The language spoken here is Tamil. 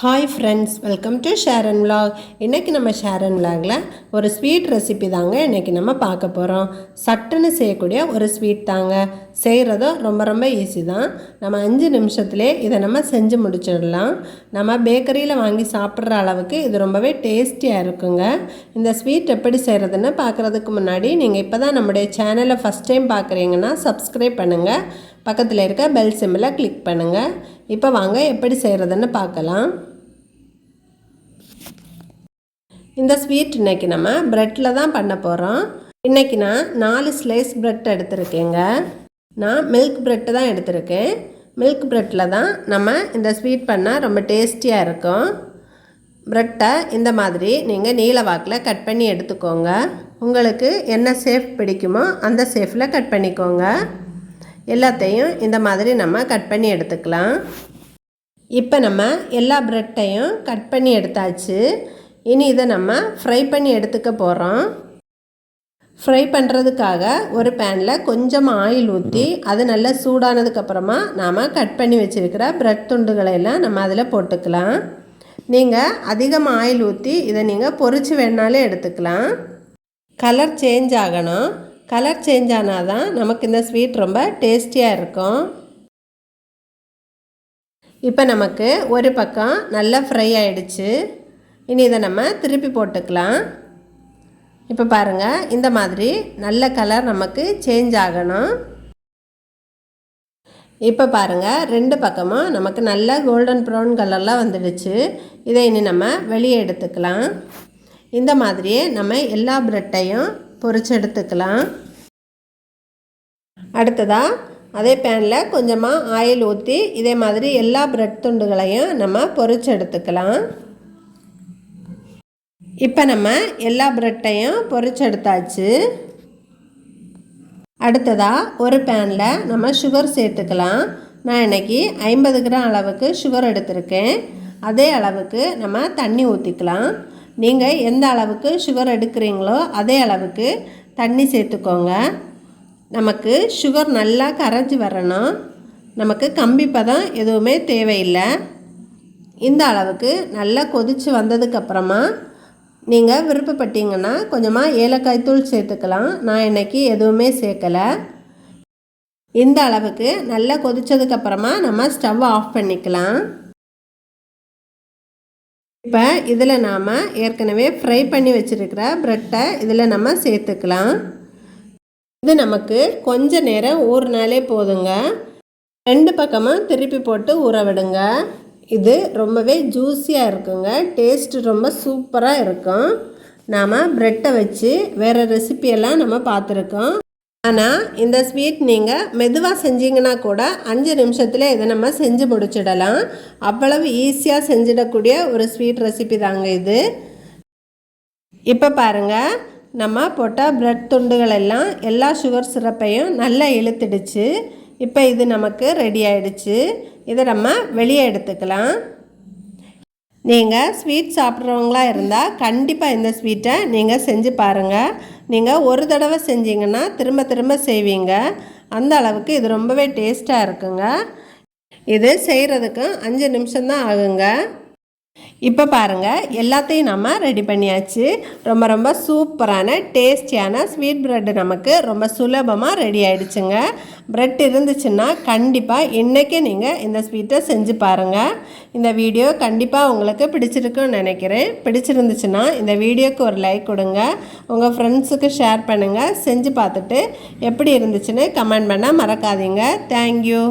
Hi friends welcome to Sharon vlog. இன்றைக்கி நம்ம ஷேரன் vlogல ஒரு ஸ்வீட் ரெசிபி தாங்க இன்றைக்கி நம்ம பார்க்க போகிறோம் சட்டுன்னு செய்யக்கூடிய ஒரு ஸ்வீட் தாங்க. செய்கிறதும் ரொம்ப ரொம்ப ஈஸி தான். நம்ம அஞ்சு நிமிஷத்துலேயே இதை நம்ம செஞ்சு முடிச்சிடலாம். நம்ம பேக்கரியில் வாங்கி சாப்பிட்ற அளவுக்கு இது ரொம்பவே டேஸ்டியாக இருக்குங்க. இந்த ஸ்வீட் எப்படி செய்கிறதுன்னு பார்க்குறதுக்கு முன்னாடி நீங்கள் இப்போ தான் நம்முடைய சேனலை ஃபஸ்ட் டைம் பார்க்குறீங்கன்னா சப்ஸ்கிரைப் பண்ணுங்கள் பக்கத்தில் இருக்க பெல் சிம்மில் கிளிக் பண்ணுங்கள் இப்போ வாங்க எப்படி செய்கிறதுன்னு பார்க்கலாம். இந்த ஸ்வீட் இன்றைக்கி நம்ம ப்ரெட்டில் தான் பண்ண போகிறோம் இன்றைக்கி நான் நாலு ஸ்லைஸ் ப்ரெட் எடுத்திருக்கேங்க. நான் மில்க் ப்ரெட்டு தான் எடுத்திருக்கேன். மில்க் ப்ரெட்டில் தான் நம்ம இந்த ஸ்வீட் பண்ணால் ரொம்ப டேஸ்டியாக இருக்கும். ப்ரெட்டை இந்த மாதிரி நீங்கள் நீல வாக்கில் கட் பண்ணி எடுத்துக்கோங்க. உங்களுக்கு என்ன சேஃப் பிடிக்குமோ அந்த சேஃபில் கட் பண்ணிக்கோங்க. எல்லாத்தையும் இந்த மாதிரி நம்ம கட் பண்ணி எடுத்துக்கலாம். இப்போ நம்ம எல்லா ப்ரெட்டையும் கட் பண்ணி எடுத்தாச்சு. இனி இதை நம்ம ஃப்ரை பண்ணி எடுத்துக்க போகிறோம் ஃப்ரை பண்ணுறதுக்காக ஒரு பேனில் கொஞ்சம் ஆயில் ஊற்றி அது நல்லா சூடானதுக்கப்புறமா நாம் கட் பண்ணி வச்சுருக்கிற ப்ரெட் துண்டுகளை எல்லாம் நம்ம அதில் போட்டுக்கலாம். நீங்கள் அதிகம் ஆயில் ஊற்றி இதை நீங்கள் பொறிச்சு வேணாலும் எடுத்துக்கலாம். கலர் சேஞ்ச் ஆகணும். கலர் சேஞ்ச் ஆனால் தான் நமக்கு இந்த ஸ்வீட் ரொம்ப டேஸ்டியாக இருக்கும். இப்போ நமக்கு ஒரு பக்கம் நல்லா ஃப்ரை ஆகிடுச்சு இனி இதை நம்ம திருப்பி போட்டுக்கலாம். இப்போ பாருங்கள் இந்த மாதிரி நல்ல கலர் நமக்கு சேஞ்ச் ஆகணும். இப்போ பாருங்கள் ரெண்டு பக்கமும் நமக்கு நல்ல கோல்டன் ப்ரௌன் கலர்லாம் வந்துடுச்சு. இதை இனி நம்ம வெளியே எடுத்துக்கலாம். இந்த மாதிரியே நம்ம எல்லா ப்ரெட்டையும் பொரிச்சு எடுத்துக்கலாம். அடுத்ததாக அதே பேனில் கொஞ்சமாக ஆயில் ஊற்றி இதே மாதிரி எல்லா ப்ரெட் துண்டுகளையும் நம்ம பொரிச்சு எடுத்துக்கலாம். இப்போ நம்ம எல்லா ப்ரெட்டையும் பொறிச்சு எடுத்தாச்சு. அடுத்ததாக ஒரு பேனில் நம்ம சுகர் சேர்த்துக்கலாம். நான் இன்றைக்கி ஐம்பது கிராம் அளவுக்கு சுகர் எடுத்திருக்கேன். அதே அளவுக்கு நம்ம தண்ணி ஊற்றிக்கலாம் நீங்கள் எந்த அளவுக்கு சுகர் எடுக்கிறீங்களோ அதே அளவுக்கு தண்ணி சேர்த்துக்கோங்க. நமக்கு சுகர் நல்லா கரைஞ்சி வரணும். நமக்கு கம்பி பதம் எதுவுமே தேவையில்லை. இந்த அளவுக்கு நல்லா கொதித்து வந்ததுக்கப்புறமா நீங்கள் விருப்பப்பட்டீங்கன்னா கொஞ்சமாக ஏலக்காய் தூள் சேர்த்துக்கலாம். நான் இன்றைக்கி எதுவுமே சேர்க்கலை. இந்த அளவுக்கு நல்லா கொதித்ததுக்கப்புறமா நம்ம ஸ்டவ் ஆஃப் பண்ணிக்கலாம். இப்போ இதில் நாம் ஏற்கனவே ஃப்ரை பண்ணி வச்சுருக்கிற ப்ரெட்டை இதில் நம்ம சேர்த்துக்கலாம். இது நமக்கு கொஞ்ச நேரம் ஊறினாலே போதுங்க. ரெண்டு பக்கமும் திருப்பி போட்டு ஊற விடுங்க. இது ரொம்பவே ஜூஸியாக இருக்குங்க. டேஸ்ட்டு ரொம்ப சூப்பராக இருக்கும். நாம் ப்ரெட்டை வச்சு வேறு ரெசிப்பியெல்லாம் நம்ம பார்த்துருக்கோம். ஆனால் இந்த ஸ்வீட் நீங்கள் மெதுவாக செஞ்சீங்கன்னா கூட அஞ்சு நிமிஷத்தில் இதை நம்ம செஞ்சு முடிச்சிடலாம். அவ்வளவு ஈஸியாக செஞ்சிடக்கூடிய ஒரு ஸ்வீட் ரெசிபி தாங்க இது. இப்போ பாருங்கள் நம்ம போட்ட ப்ரெட் துண்டுகள் எல்லாம் எல்லா சுகர் சிரப்பையும் நல்லா இழுத்துடுச்சு. இப்போ இது நமக்கு ரெடி ஆயிடுச்சு. இதை நம்ம வெளியே எடுத்துக்கலாம். நீங்கள் ஸ்வீட் சாப்பிட்றவங்களா இருந்தால் கண்டிப்பாக இந்த ஸ்வீட்டை நீங்கள் செஞ்சு பாருங்கள் நீங்கள் ஒரு தடவை செஞ்சீங்கன்னா திரும்ப திரும்ப செய்வீங்க. அந்த அளவுக்கு இது ரொம்பவே டேஸ்ட்டாக இருக்குங்க. இது செய்கிறதுக்கு அஞ்சு நிமிஷம்தான் ஆகுங்க. இப்போ பாருங்கள் எல்லாத்தையும் நம்ம ரெடி பண்ணியாச்சு. ரொம்ப ரொம்ப சூப்பரான டேஸ்டியான ஸ்வீட் ப்ரெட்டு நமக்கு ரொம்ப சுலபமாக ரெடி ஆகிடுச்சுங்க ப்ரெட் இருந்துச்சுன்னா கண்டிப்பாக இன்றைக்கே நீங்கள் இந்த ஸ்வீட்டை செஞ்சு பாருங்கள் இந்த வீடியோ கண்டிப்பாக உங்களுக்கு பிடிச்சிருக்குன்னு நினைக்கிறேன். பிடிச்சிருந்துச்சுன்னா இந்த வீடியோக்கு ஒரு லைக் கொடுங்க. உங்கள் ஃப்ரெண்ட்ஸுக்கு ஷேர் பண்ணுங்கள் செஞ்சு பார்த்துட்டு எப்படி இருந்துச்சுன்னு கமெண்ட் பண்ண மறக்காதீங்க. தேங்க்யூ